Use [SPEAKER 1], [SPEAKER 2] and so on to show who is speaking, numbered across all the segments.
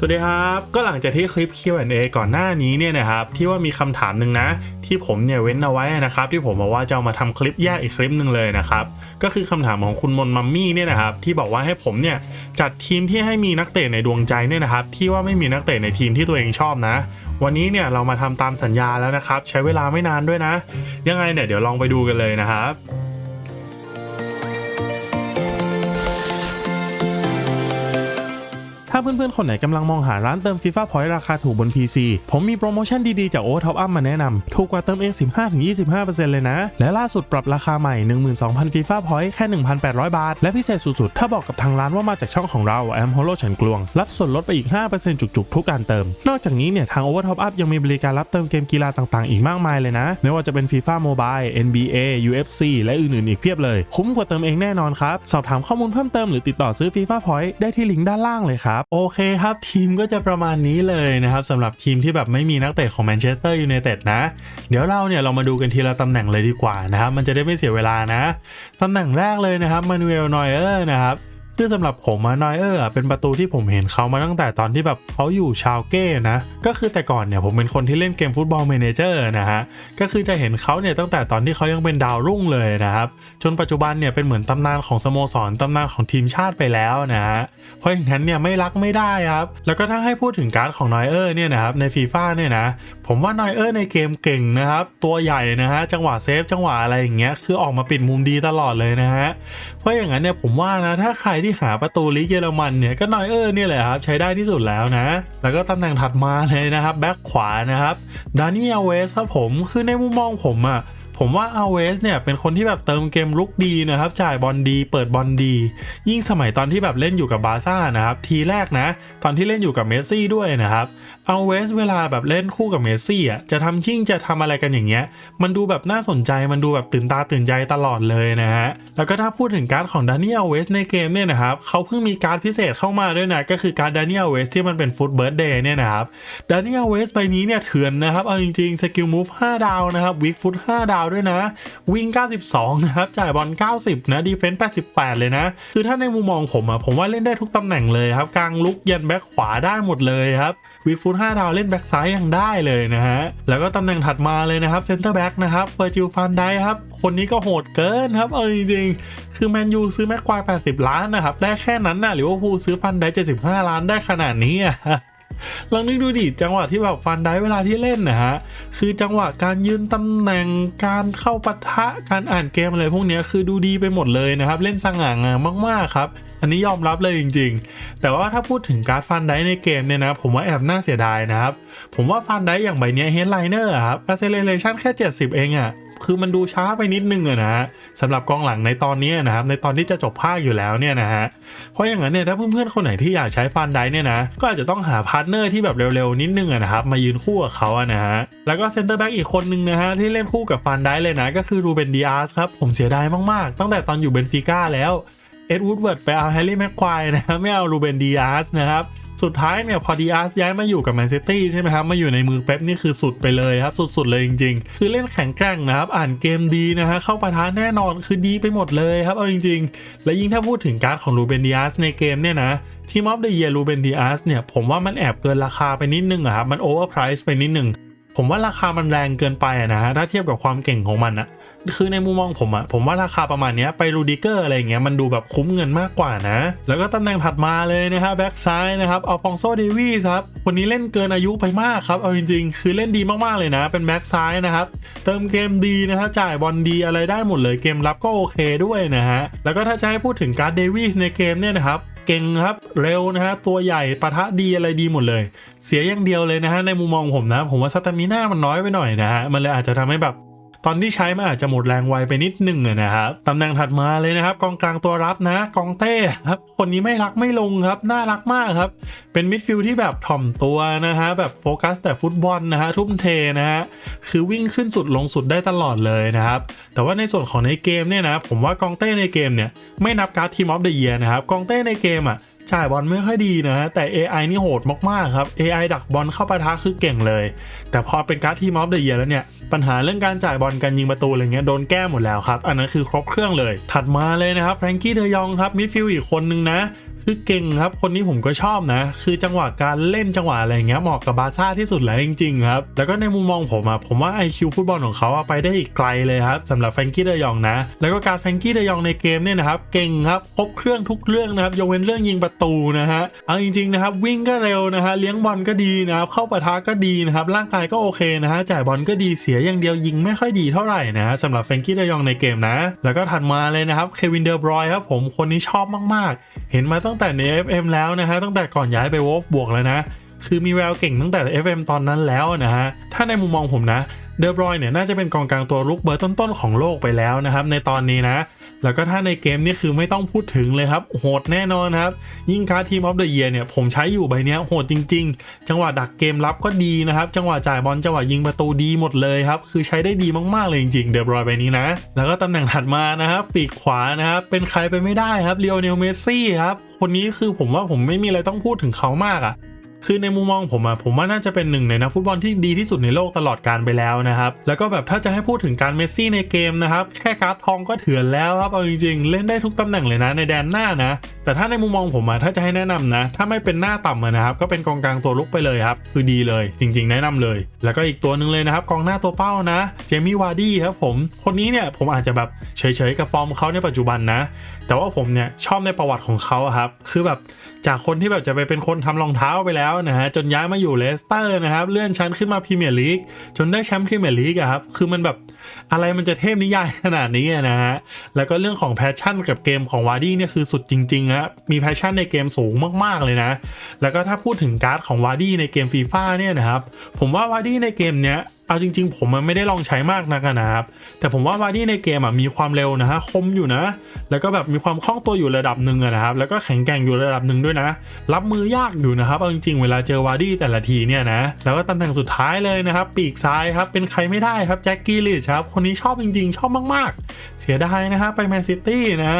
[SPEAKER 1] สวัสดีครับ ก็หลังจากที่คลิป Q&A ก่อนหน้านี้เนี่ยนะครับที่ว่ามีคำถามหนึ่งนะ ที่ผมเนี่ยเว้นเอาไว้นะครับ ที่ผมบอกว่าจะามาทำคลิปแยกอีกคลิปหนึ่งเลยนะครับ ก็คือคำถามของคุณมนมัมมี่เนี่ยนะครับที่บอกว่าให้ผมเนี่ยจัดทีมที่ให้มีนักเตะในดวงใจเนี่ยนะครับที่ว่าไม่มีนักเตะในทีมที่ตัวเองชอบนะ วันนี้เนี่ยเรามาทำตามสัญญาแล้วนะครับ ใช้เวลาไม่นานด้วยนะ ยังไงเนี่ยเดี๋ยวลองไปดูกันเลยนะครับาเพื่อนๆ คนไหนกำลังมองหาร้านเติม FIFA Point ราคาถูกบน PC ผมมีโปรโมชั่นดีๆ จาก o อ Top Up มาแนะนำถูกกว่าเติมเอง 15-25%เลยนะ และล่าสุดปรับราคาใหม่ 12,000 FIFA Point แค่ 1,800 บาท และพิเศษสุดๆ ถ้าบอกกับทางร้านว่ามาจากช่องของเราแอมโฮโลฉันกลวง รับส่วนลดไปอีก 5%จุกๆ ทุกการเติม นอกจากนี้เนี่ยทาง Over Top Up ยังมีบริการรับเติมเกมกีฬาต่างๆ อีกมากมายเลยนะไม่ว่าจะเป็น FIFA Mobile NBA UFC และอื่นๆ อีกเพียบเลย คุ้มกว่าเติมเองแน่นอนครับสอบถามข้อมูลเพิ่มเติมหรือติดต่อซื้อ FIFA Point ได้ที่ลิงก์ด้านล่างเลยครับโอเคครับทีมก็จะประมาณนี้เลยนะครับสำหรับทีมที่แบบไม่มีนักเตะของแมนเชสเตอร์ยูไนเต็ดนะ เดี๋ยวเราเนี่ยเรามาดูกันทีละตำแหน่งเลยดีกว่านะครับมันจะได้ไม่เสียเวลานะตำแหน่งแรกเลยนะครับมานูเอลนอยเออร์นะครับ ซึ่งสำหรับผมอะนอยเออร์เป็นประตูที่ผมเห็นเขามาตั้งแต่ตอนที่แบบเขาอยู่ชาวเก้นะ ก็คือแต่ก่อนเนี่ยผมเป็นคนที่เล่นเกมฟุตบอลเมนเจอร์นะฮะ ก็คือจะเห็นเขาเนี่ยตั้งแต่ตอนที่เขายังเป็นดาวรุ่งเลยนะครับ จนปัจจุบันเนี่ยเป็นเหมือนตำนานของสโมสรตำนานของทีมชาติไปแล้วนะฮะ เพราะอย่างนั้นเนี่ยไม่รักไม่ได้ครับ แล้วก็ถ้าให้พูดถึงการ์ดของนอยเออร์เนี่ยนะครับในฟีฟ่าเนี่ยนะ ผมว่านอยเออร์ในเกมเก่งนะครับ ตัวใหญ่นะฮะจังหวะเซฟจังหวะอะไรอย่างเงี้ยคือออกมาปิดมุมดีตลอดเลยนะฮะเพราะอย่างนั้นเนี่ยผมว่านะถ้าใครที่หาประตูลีกเยอรมันเนี่ยก็นอยเออร์เนี่ยแหละครับใช้ได้ที่สุดแล้วนะ แล้วก็ตำแหน่งถัดมาเลยนะครับแบ็คขวานะครับดานิเอลเวสครับผมคือในมุมมองผมอะ ผมว่าอาเวสเนี่ยเป็นคนที่แบบเติมเกมลุกดีนะครับ จ่ายบอลดี เปิดบอลดี ยิ่งสมัยตอนที่แบบเล่นอยู่กับบาร์ซ่านะครับ ทีแรกนะ ตอนที่เล่นอยู่กับเมสซี่ด้วยนะครับอาเวสเวลาแบบเล่นคู่กับเมสซี่อะจะทำชิ่งจะทำอะไรกันอย่างเงี้ย มันดูแบบน่าสนใจมันดูแบบตื่นตาตื่นใจตลอดเลยนะฮะแล้วก็ถ้าพูดถึงการ์ดของดานิเอลเวสในเกมเนี่ยนะครับเขาเพิ่งมีการ์ดพิเศษเข้ามาด้วยนะก็คือการ์ดดานิเอลเวสที่มันเป็นฟุตเบิร์ดเดย์เนี่ยนะครับดานิเอลเวสใบนี้เนี่ยเถื่อนนะครับเอาจริงๆสกิลมูฟ5ดาวนะครับวิกฟุต5ดาวด้วยนะ วิ่ง 92 นะครับ จ่ายบอล 90 นะดีเฟนส์88 เลยนะ คือถ้าในมุมมองผมอะผมว่าเล่นได้ทุกตำแหน่งเลยครับ กลางลุกยันแบ็คขวาได้หมดเลยครับวีฟุต5ดาวเล่นแบ็คซ้ายยังได้เลยนะฮะ แล้วก็ตำแหน่งถัดมาเลยนะครับเซนเตอร์แบ็กนะครับเปอร์จิวฟันได้ครับ คนนี้ก็โหดเกินครับ เอาจริงๆ คือแมนยูซื้อแม็กควาย 80 ล้านนะครับ ได้แค่นั้นนะหรือว่าพูซื้อฟันได้ 75 ล้านได้ขนาดนี้อะ ลองนึกดูดิจังหวะที่แบบฟันได้เวลาที่เล่นนะฮะคือจังหวะการยืนตำแหน่งการเข้าปะทะการอ่านเกมอะไรพวกนี้คือดูดีไปหมดเลยนะครับเล่นสง่างามมากๆครับ อันนี้ยอมรับเลยจริง ๆ แต่ว่าถ้าพูดถึงการฟันได้ในเกมเนี่ยนะผมว่าแอบน่าเสียดายนะครับผมว่าฟันได้อย่างใบเนี้ยเฮดไลเนอร์ครับ acceleration แค่ 70 เองอะ่ะคือมันดูช้าไปนิดนึงอะนะ สำหรับกองหลังในตอนนี้นะครับในตอนที่จะจบภาคอยู่แล้วเนี่ยนะฮะเพราะอย่างนั้นเนี่ยถ้าเพื่อนๆคนไหนที่อยากใช้ฟันได้เนี่ยนะก็อาจจะต้องหาพาร์ทเนอร์ที่แบบเร็วๆนิดนึงนะครับมายืนคู่กับเขาอะนะฮะแล้วก็เซนเตอร์แบ็กอีกคนนึงนะฮะที่เล่นคู่กับฟันได้เลยนะก็คือรูเบนดีอาร์สครับผมเสียดายมากๆ ตั้งแต่ตอนอยู่เบนฟิก้าแล้วเอ็ดวูดเวิร์ดไปเอาแฮร์รี่แม็กควายนะฮะไม่เอารูเบนดีอาร์สนะครับ สุดท้ายเนี่ยพอดีอาร์สย้ายมาอยู่กับแมนซิตี้ใช่ไหมครับ มาอยู่ในมือเป๊ปนี่คือสุดไปเลยครับ สุดๆเลยจริงๆ คือเล่นแข็งแกร่งนะครับ อ่านเกมดีนะฮะเข้าปะทะแน่นอนคือดีไปหมดเลยครับ เอาจริงๆ และยิ่งถ้าพูดถึงการ์ดของรูเบนดีอาร์สในเกมเนี่ยนะทีมออฟเดอะเยียรูเบนดีอาร์สเนี่ยผมว่ามันแอบเกินราคาไปนิดนึงอะครับมันโอเวอร์ไพรส์ไปนิดนึง ผมว่าราคามันแรงเกินไปอะนะฮะถ้าเทียบกับความเก่งของมันอะคือในมุมมองผมอะผมว่าราคาประมาณนี้ไปรูดิเกอร์อะไรเงี้ยมันดูแบบคุ้มเงินมากกว่านะ แล้วก็ตำแหน่งถัดมาเลยนะครับแบ็กซ้ายนะครับอัลฟองโซเดวีสครับคนนี้เล่นเกินอายุไปมากครับเอาจริงๆ คือเล่นดีมากๆเลยนะ เป็นแบ็กซ้ายนะครับเติมเกมดีนะฮะจ่ายบอลดีอะไรได้หมดเลยเกมรับก็โอเคด้วยนะฮะแล้วก็ถ้าจะให้พูดถึงการ์ดเดวีสในเกมเนี่ยนะครับ เก่งครับ เร็วนะฮะตัวใหญ่ปะทะดีอะไรดีหมดเลย เสียอย่างเดียวเลยนะฮะในมุมมองผมนะ ผมว่าสตามิน่ามันน้อยไปหน่อยนะฮะมันเลยอาจจะทำให้แบบ ตอนที่ใช้มันอาจจะหมดแรงไวไปนิดหนึ่งนะครับตำแหน่งถัดมาเลยนะครับ กองกลางตัวรับนะ กองเต้ครับคนนี้ไม่รักไม่ลงครับน่ารักมากครับ เป็นมิดฟิลด์ที่แบบถ่อมตัวนะฮะแบบโฟกัสแต่ฟุตบอลนะฮะทุ่มเทนะฮะคือวิ่งขึ้นสุดลงสุดได้ตลอดเลยนะครับแต่ว่าในส่วนของในเกมเนี่ยนะผมว่ากองเต้ในเกมเนี่ยไม่นับการ์ดทีมออฟเดอะเยียนะครับกองเต้ในเกมอะจ่ายบอลไม่ค่อยดีนะฮะแต่ AI นี่โหดมากๆครับ AI ดักบอลเข้าปะทะคือเก่งเลย แต่พอเป็นการ์ดทีมออฟเดอะเยียแล้วเนี่ย ปัญหาเรื่องการจ่ายบอลการยิงประตูอะไรเงี้ยโดนแก้หมดแล้วครับ อันนั้นคือครบเครื่องเลย ถัดมาเลยนะครับแฟรงกี้เดยองครับมิดฟิลด์อีกคนนึงนะ คือเก่งครับ คนนี้ผมก็ชอบนะ คือจังหวะการเล่นจังหวะอะไรเงี้ยเหมาะกับบาซ่าที่สุดแล้วจริงๆครับ แล้วก็ในมุมมองผมอะผมว่า IQ ฟุตบอลของเขาอะไปได้อีกไกลเลยครับสำหรับแฟรงกี้เดยองนะ แล้วก็การแฟรงกี้เดยองในเกมเนี่ยนะครับเก่งครับครบเครื่องทุกเรื่องนะครับยกเว้นเรื่องยิงประตูนะฮะเอาจริงๆนะครับวิ่งก็เร็วนะฮะเลี้ยงบอลก็ดีนะครับเข้าปะทะก็ดีนะครับร่างกายก็โอเคนะฮะจ่ายบอลก็ดีเสียอย่างเดียวยิงไม่ค่อยดีเท่าไหร่นะฮะสำหรับแฟรงกี้เดยองในเกมนะ แล้วก็ถัดมาเลยนะครับเควินเดอร์บรอยครับผมคนนี้ชอบมากๆ เห็นมาตั้งงแต่ใน FM แล้วนะฮะตั้งแต่ก่อนย้ายไปวอลฟบวกแล้วนะ คือมีแววเก่งตั้งแต่ FM ตอนนั้นแล้วนะฮะถ้าในมุมมองผมนะ เดอบรอยเนี่ยน่าจะเป็นกองกลางตัวรุกเบอร์ต้นๆของโลกไปแล้วนะครับในตอนนี้นะ แล้วก็ถ้าในเกมนี่คือไม่ต้องพูดถึงเลยครับ โหดแน่นอนครับ ยิ่งการ์ดทีมออฟเดอะเยียเนี่ยผมใช้อยู่ใบนี้โหดจริง ๆ จังหวะดักเกมรับก็ดีนะครับ จังหวะจ่ายบอลจังหวะยิงประตูดีหมดเลยครับ คือใช้ได้ดีมากๆเลยจริงๆเดอบรอยใบนี้นะ แล้วก็ตำแหน่งถัดมานะครับปีกขวานะครับเป็นใครไปไม่ได้ครับเลียวเนลเมซี่ครับคนนี้คือผมว่าผมไม่มีอะไรต้องพูดถึงเขามากอะ คือในมุมมองผมอะผมว่าน่าจะเป็นหนึ่งในนักฟุตบอลที่ดีที่สุดในโลกตลอดการไปแล้วนะครับ แล้วก็แบบถ้าจะให้พูดถึงการเมสซี่ในเกมนะครับ แค่การ์ดทองก็เถื่อนแล้วครับเอาจริงๆ เล่นได้ทุกตำแหน่งเลยนะในแดนหน้านะ แต่ถ้าในมุมมองผมอะถ้าจะให้แนะนำนะ ถ้าไม่เป็นหน้าต่ำนะครับก็เป็นกองกลางตัวลุกไปเลยครับคือดีเลย จริง ๆ แนะนำเลย แล้วก็อีกตัวหนึ่งเลยนะครับกองหน้าตัวเป้านะเจมี่วาร์ดี้ครับผมคนนี้เนี่ยผมอาจจะแบบเฉยๆกับฟอร์มเขาในปัจจุบันนะ แต่ว่าผมเนี่ยชอบในประวัติของเขาครับคือแบบจากคนที่แบบจะไปเป็นคนทำรองเท้าไปแล้วนะฮะจนย้ายมาอยู่เลสเตอร์นะครับเลื่อนชั้นขึ้นมาพรีเมียร์ลีกจนได้แชมป์พรีเมียร์ลีกครับคือมันแบบอะไรมันจะเทพนิยายขนาดนี้นะฮะแล้วก็เรื่องของแพชชั่นกับเกมของวาร์ดี้เนี่ยคือสุดจริงๆฮะมีแพชชั่นในเกมสูงมากๆเลยนะ แล้วก็ถ้าพูดถึงการ์ดของวาร์ดี้ในเกมฟีฟ่าเนี่ยนะครับผมว่าวาร์ดี้ในเกมเนี้ย เอาจริง ๆ ผมมันไม่ได้ลองใช้มากนักนะครับ แต่ผมว่าวาร์ดี้ในเกมอะมีความเร็วนะฮะคมอยู่นะ แล้วก็แบบมีความคล่องตัวอยู่ระดับหนึ่งนะครับ แล้วก็แข็งแกร่งอยู่ระดับหนึ่งด้วยนะ รับมือยากอยู่นะครับเอาจริงๆ เวลาเจอวาร์ดี้แต่ละทีเนี่ยนะ แล้วก็ตำแหน่งสุดท้ายเลยนะครับ ปีกซ้ายครับ เป็นใครไม่ได้ครับแจ็คกี้ลิชครับ คนนี้ชอบจริง ๆ ชอบมากๆ เสียดายนะฮะไปแมนซิตี้นะ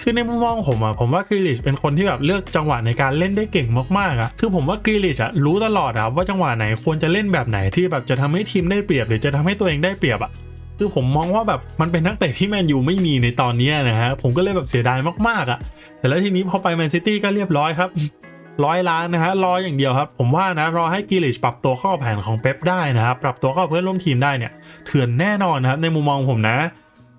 [SPEAKER 1] คือในมุมมองผมอะผมว่ากรีลิชเป็นคนที่แบบเลือกจังหวะในการเล่นได้เก่งมากๆอะคือผมว่ากรีลิชอะรู้ตลอดอะว่าจังหวะไหนควรจะเล่นแบบไหนที่แบบจะทำให้ทีมได้เปรียบหรือจะทำให้ตัวเองได้เปรียบอะคือผมมองว่าแบบมันเป็นนักเตะที่แมนยูไม่มีในตอนนี้นะฮะผมก็เลยแบบเสียดายมากๆอะแต่แล้วทีนี้พอไปแมนซิตี้ก็เรียบร้อยครับร้อยล้านนะฮะรออย่างเดียวครับ ผมว่านะรอให้กิลิชปรับตัวเข้าแผนของเป๊ปได้นะครับปรับตัวเข้าเพื่อนร่วมทีมได้เนี่ยเถื่อนแน่นอนนะครับในมุมมองผมนะ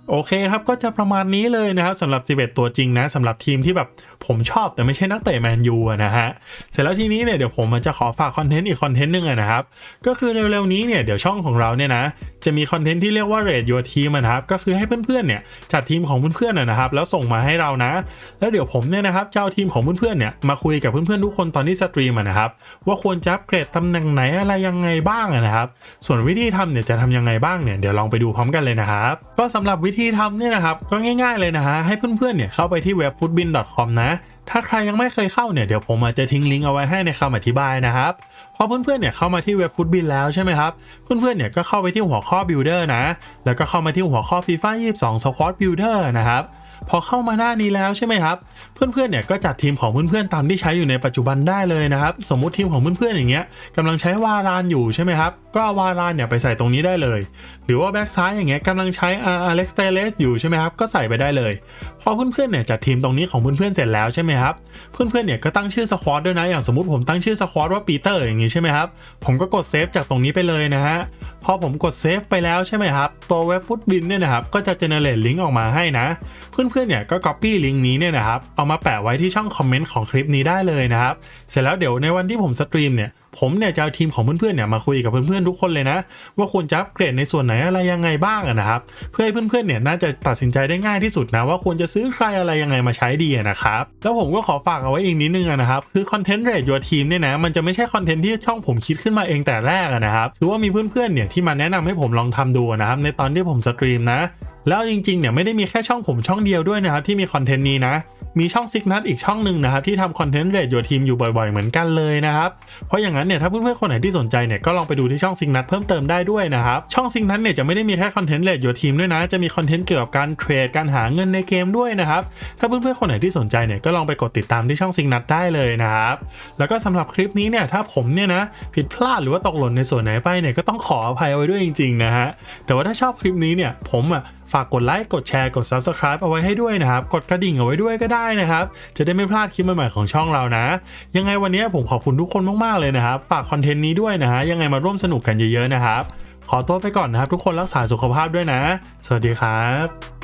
[SPEAKER 1] โอเคครับก็จะประมาณนี้เลยนะครับสำหรับ 11 ตัวจริงนะสำหรับทีมที่แบบผมชอบแต่ไม่ใช่นักเตะแมนยูนะฮะเสร็จแล้วทีนี้เนี่ยเดี๋ยวผมจะขอฝากคอนเทนต์อีกคอนเทนต์หนึงนะครับก็คือเร็วๆนี้เนี่ยเดี๋ยวช่องของเราเนี่ยนะจะมีคอนเทนต์ที่เรียกว่า rate your team อะนะครับก็คือให้เพื่อนๆเนี่ยจัดทีมของเพื่อนๆนะครับแล้วส่งมาให้เรานะ แล้วเดี๋ยวผมเนี่ยนะครับจะเอาทีมของเพื่อนๆเนี่ยมาคุยกับเพื่อนๆทุกคนตอนที่สตรีมนะครับว่าควรจะอัปเกรดตำแหน่งไหนอะไรยังไงบ้างนะครับส่วนวิธีทำเนี่ยจะทำยังไงบ้างเนี่ยเดี๋ยวลองไปดูพร้อมกันเลยนะครับก็สำหรับวิธีทำเนี่ยนะครับก็ง่ายๆเลยนะฮะให้เพื่อนๆเนี่ยเข้าไปที่เว็บ f o o d b i n c o m นะ ถ้าใครยังไม่เคยเข้าเนี่ยเดี๋ยวผมอาจจะทิ้งลิงก์เอาไว้ให้ในคำอธิบายนะครับพอเพื่อนๆเนี่ยเข้ามาที่เว็บ Footbin แล้วใช่ไหมครับ เพื่อนๆเนี่ยก็เข้าไปที่หัวข้อ Builder นะ แล้วก็เข้ามาที่หัวข้อ FIFA 22 Squad Builder นะครับ พอเข้ามาหน้านี้แล้วใช่ไหมครับ เพื่อนๆเนี่ยก็จัดทีมของเพื่อนๆตามที่ใช้อยู่ในปัจจุบันได้เลยนะครับ สมมุติทีมของเพื่อนๆอย่างเงี้ยกำลังใช้วารานอยู่ใช่ไหมครับ ก็วารานเนี่ยไปใส่ตรงนี้ได้เลย หรือว่าแบ็กซ้ายอย่างเงี้ยกำลังใช้อเล็กซ์เตเลสอยู่ใช่ไหมครับ ก็ใส่ไปได้เลย พอเพื่อนๆเนี่ยจัดทีมตรงนี้ของเพื่อนๆเสร็จแล้วใช่ไหมครับ เพื่อนๆเนี่ยก็ตั้งชื่อสควอตด้วยนะ อย่างสมมติผมตั้งชื่อสควอตว่าปีเตอร์อย่างงี้ใช่ไหมครับ ผมก็กดเซฟจากตรงนี้ไปเลยนะฮะ พอผมกดเซฟไปแล้วใช่ไหมครับ ตัวเว็บฟุตบินเนี่ยนะครับ ก็จะเจเนเรตลิงก์ออกมาให้นะ เพื่อนๆเนี่ยก็ Copy ลิงก์นี้เนี่ยนะครับเอามาแปะไว้ที่ช่องคอมเมนต์ของคลิปนี้ได้เลยนะครับเสร็จแล้วเดี๋ยวในวันที่ผมสตรีมเนี่ยผมเนี่ยจะเอาทีมของเพื่อนๆเนี่ยมาคุยกับเพื่อนๆทุกคนเลยนะ ว่าควรจะอัปเกรดในส่วนไหนอะไรยังไงบ้างนะครับ เพื่อให้เพื่อนๆเนี่ยน่าจะตัดสินใจได้ง่ายที่สุดนะว่าควรจะซื้อใครอะไรยังไงมาใช้ดีนะครับแล้วผมก็ขอฝากเอาไว้อีกนิดนึงนะครับคือคอนเทนต์เรทยัวทีมเนี่ยนะมันจะไม่ใช่คอนเทนต์ที่ช่องผมคิดขึ้นมาเองแต่แรกนะครับคือว่ามีเพื่อนๆเนี่ยที่มาแนะนำให้ผมลองทำดูนะครับในตอนที่ผมสตรีมนะแล้วจริงๆเนี่ยไม่ได้มีแค่ช่องผมช่องเดียวด้วยนะครับที่มีคอนเทนต์นี้นะ มีช่องซิกนัทอีกช่องหนึ่งนะครับที่ทำคอนเทนต์เรทโยทีมอยู่บ่อยๆเหมือนกันเลยนะครับ เพราะอย่างนั้นเนี่ยถ้าเพื่อนๆคนไหนที่สนใจเนี่ยก็ลองไปดูที่ช่องซิกนัทเพิ่มเติมได้ด้วยนะครับ ช่องซิกนัทเนี่ยจะไม่ได้มีแค่คอนเทนต์เรทโยทีมด้วยนะ จะมีคอนเทนต์เกี่ยวกับการเทรดการหาเงินในเกมด้วยนะครับถ้าเพื่อนๆคนไหนที่สนใจเนี่ยก็ลองไปกดติดตามที่ช่องซิกนัทได้เลยนะครับแล้วก็สำหรับคลิปนี้เนี่ยถ้าผมเนี่ยนะผิดพลาดหรือว่าตกหล่นในส่วนไหนไปเนี่ยก็ต้องขออภัยไว้ด้วยจริงๆนะฮะแต่ว่าถ้าชอบคลิปนี้เนี่ยผมอะ ฝากกดไลค์ กดแชร์ กด Subscribe เอาไว้ให้ด้วยนะครับ กดกระดิ่งเอาไว้ด้วยก็ได้นะครับ จะได้ไม่พลาดคลิปใหม่ๆของช่องเรานะ ยังไงวันนี้ผมขอบคุณทุกคนมากๆเลยนะครับ ฝากคอนเทนต์นี้ด้วยนะฮะ ยังไงมาร่วมสนุกกันเยอะๆนะครับ ขอตัวไปก่อนนะครับ ทุกคนรักษาสุขภาพด้วยนะ สวัสดีครับ